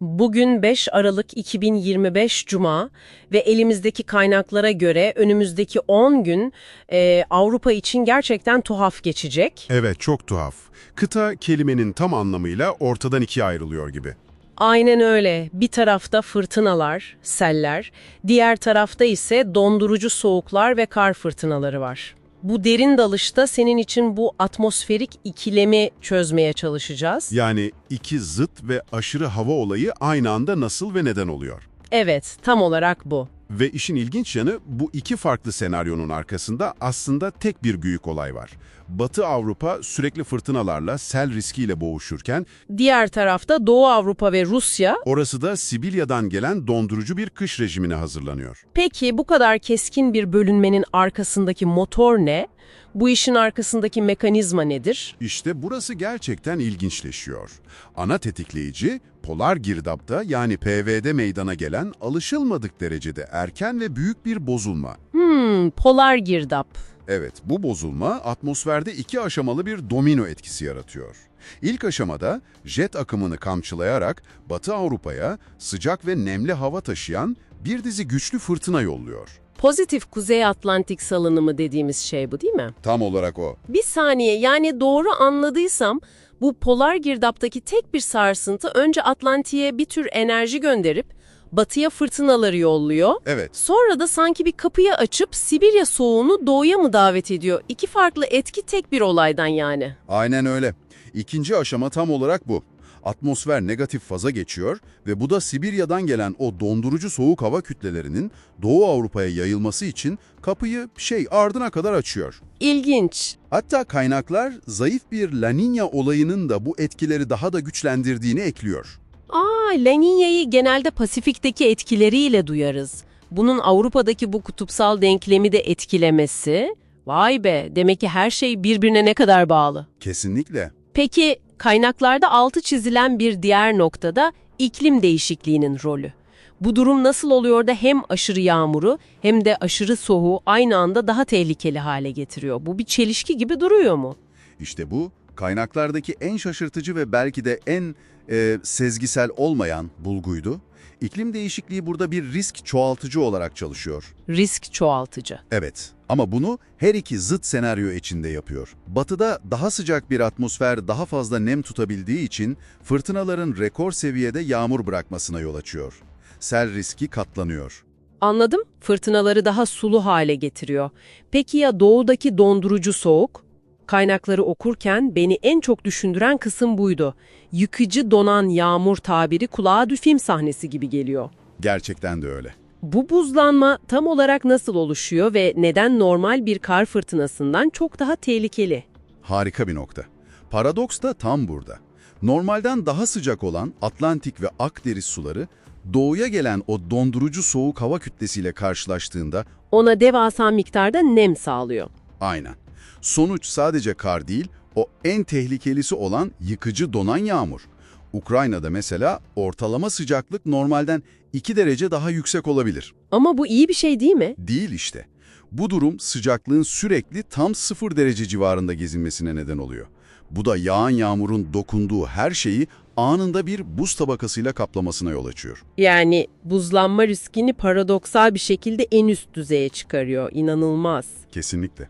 Bugün 5 Aralık 2025 Cuma ve elimizdeki kaynaklara göre önümüzdeki 10 gün e, Avrupa için gerçekten tuhaf geçecek. Evet, çok tuhaf. Kıta kelimenin tam anlamıyla ortadan ikiye ayrılıyor gibi. Aynen öyle. Bir tarafta fırtınalar, seller, diğer tarafta ise dondurucu soğuklar ve kar fırtınaları var. Bu derin dalışta senin için bu atmosferik ikilemi çözmeye çalışacağız. Yani iki zıt ve aşırı hava olayı aynı anda nasıl ve neden oluyor? Evet, tam olarak bu. Ve işin ilginç yanı bu iki farklı senaryonun arkasında aslında tek bir büyük olay var. Batı Avrupa sürekli fırtınalarla, sel riskiyle boğuşurken Diğer tarafta Doğu Avrupa ve Rusya orası da Sibirya'dan gelen dondurucu bir kış rejimine hazırlanıyor. Peki bu kadar keskin bir bölünmenin arkasındaki motor ne? Bu işin arkasındaki mekanizma nedir? İşte burası gerçekten ilginçleşiyor. Ana tetikleyici, polar girdapta yani PV'de meydana gelen alışılmadık derecede erken ve büyük bir bozulma. Hmm, polar girdap. Evet, bu bozulma atmosferde iki aşamalı bir domino etkisi yaratıyor. İlk aşamada jet akımını kamçılayarak Batı Avrupa'ya sıcak ve nemli hava taşıyan bir dizi güçlü fırtına yolluyor. Pozitif Kuzey Atlantik salınımı dediğimiz şey bu değil mi? Tam olarak o. Bir saniye yani doğru anladıysam bu polar girdaptaki tek bir sarsıntı önce Atlantik'e bir tür enerji gönderip batıya fırtınaları yolluyor. Evet, Sonra da sanki bir kapıyı açıp Sibirya soğuğunu doğuya mı davet ediyor? İki farklı etki tek bir olaydan yani. aynen öyle. İkinci aşama tam olarak bu. Atmosfer negatif faza geçiyor ve bu da Sibirya'dan gelen o dondurucu soğuk hava kütlelerinin Doğu Avrupa'ya yayılması için kapıyı şey ardına kadar açıyor. İlginç. Hatta kaynaklar zayıf bir La Niña olayının da bu etkileri daha da güçlendirdiğini ekliyor. Aa, La Niña'yı genelde Pasifik'teki etkileriyle duyarız. Bunun Avrupa'daki bu kutupsal denklemi de etkilemesi. Vay be, demek ki her şey birbirine ne kadar bağlı. Kesinlikle. Peki kaynaklarda altı çizilen bir diğer noktada iklim değişikliğinin rolü. Bu durum nasıl oluyor da hem aşırı yağmuru hem de aşırı soğuğu aynı anda daha tehlikeli hale getiriyor? Bu bir çelişki gibi duruyor mu? İşte bu kaynaklardaki en şaşırtıcı ve belki de en e, sezgisel olmayan bulguydu. İklim değişikliği burada bir risk çoğaltıcı olarak çalışıyor. Risk çoğaltıcı. Evet ama bunu her iki zıt senaryo içinde yapıyor. Batıda daha sıcak bir atmosfer daha fazla nem tutabildiği için fırtınaların rekor seviyede yağmur bırakmasına yol açıyor. Sel riski katlanıyor. Anladım. Fırtınaları daha sulu hale getiriyor. Peki ya doğudaki dondurucu soğuk? Kaynakları okurken beni en çok düşündüren kısım buydu. Yıkıcı donan yağmur tabiri kulağa film sahnesi gibi geliyor. Gerçekten de öyle. Bu buzlanma tam olarak nasıl oluşuyor ve neden normal bir kar fırtınasından çok daha tehlikeli? Harika bir nokta. Paradoks da tam burada. Normalden daha sıcak olan Atlantik ve Akdeniz suları doğuya gelen o dondurucu soğuk hava kütlesiyle karşılaştığında Ona devasa miktarda nem sağlıyor. aynen. Sonuç sadece kar değil, o en tehlikelisi olan yıkıcı donan yağmur. Ukrayna'da mesela ortalama sıcaklık normalden 2 derece daha yüksek olabilir. Ama bu iyi bir şey değil mi? Değil işte. Bu durum sıcaklığın sürekli tam 0 derece civarında gezinmesine neden oluyor. Bu da yağan yağmurun dokunduğu her şeyi anında bir buz tabakasıyla kaplamasına yol açıyor. Yani buzlanma riskini paradoksal bir şekilde en üst düzeye çıkarıyor. İnanılmaz. Kesinlikle.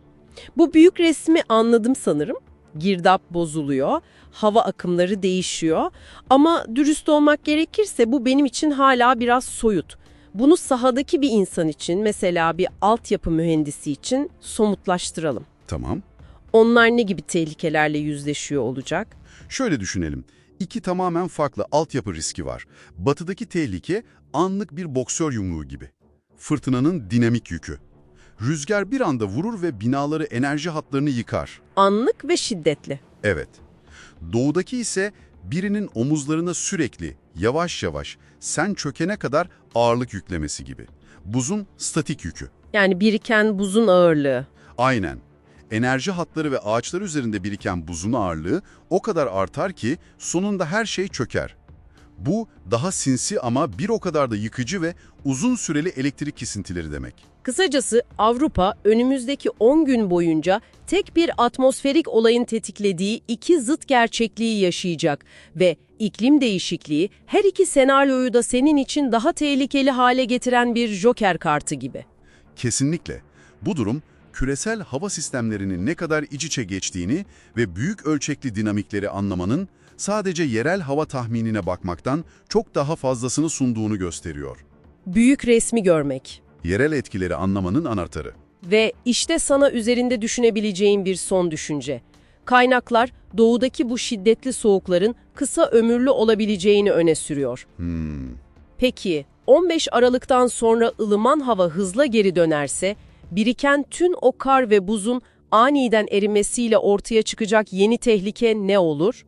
Bu büyük resmi anladım sanırım. Girdap bozuluyor, hava akımları değişiyor. Ama dürüst olmak gerekirse bu benim için hala biraz soyut. Bunu sahadaki bir insan için, mesela bir altyapı mühendisi için somutlaştıralım. Tamam. Onlar ne gibi tehlikelerle yüzleşiyor olacak? Şöyle düşünelim. İki tamamen farklı altyapı riski var. Batıdaki tehlike anlık bir boksör yumruğu gibi. Fırtınanın dinamik yükü. Rüzgar bir anda vurur ve binaları enerji hatlarını yıkar. Anlık ve şiddetli. Evet. Doğudaki ise birinin omuzlarına sürekli, yavaş yavaş, sen çökene kadar ağırlık yüklemesi gibi. Buzun statik yükü. Yani biriken buzun ağırlığı. Aynen. Enerji hatları ve ağaçlar üzerinde biriken buzun ağırlığı o kadar artar ki sonunda her şey çöker. Bu daha sinsi ama bir o kadar da yıkıcı ve uzun süreli elektrik kesintileri demek. Kısacası Avrupa önümüzdeki 10 gün boyunca tek bir atmosferik olayın tetiklediği iki zıt gerçekliği yaşayacak ve iklim değişikliği her iki senaryoyu da senin için daha tehlikeli hale getiren bir joker kartı gibi. Kesinlikle. Bu durum, küresel hava sistemlerinin ne kadar iç içe geçtiğini ve büyük ölçekli dinamikleri anlamanın sadece yerel hava tahminine bakmaktan çok daha fazlasını sunduğunu gösteriyor. Büyük resmi görmek. Yerel etkileri anlamanın anahtarı. Ve işte sana üzerinde düşünebileceğin bir son düşünce. Kaynaklar doğudaki bu şiddetli soğukların kısa ömürlü olabileceğini öne sürüyor. Hmm. Peki 15 Aralık'tan sonra ılıman hava hızla geri dönerse, biriken tüm o kar ve buzun aniden erimesiyle ortaya çıkacak yeni tehlike ne olur?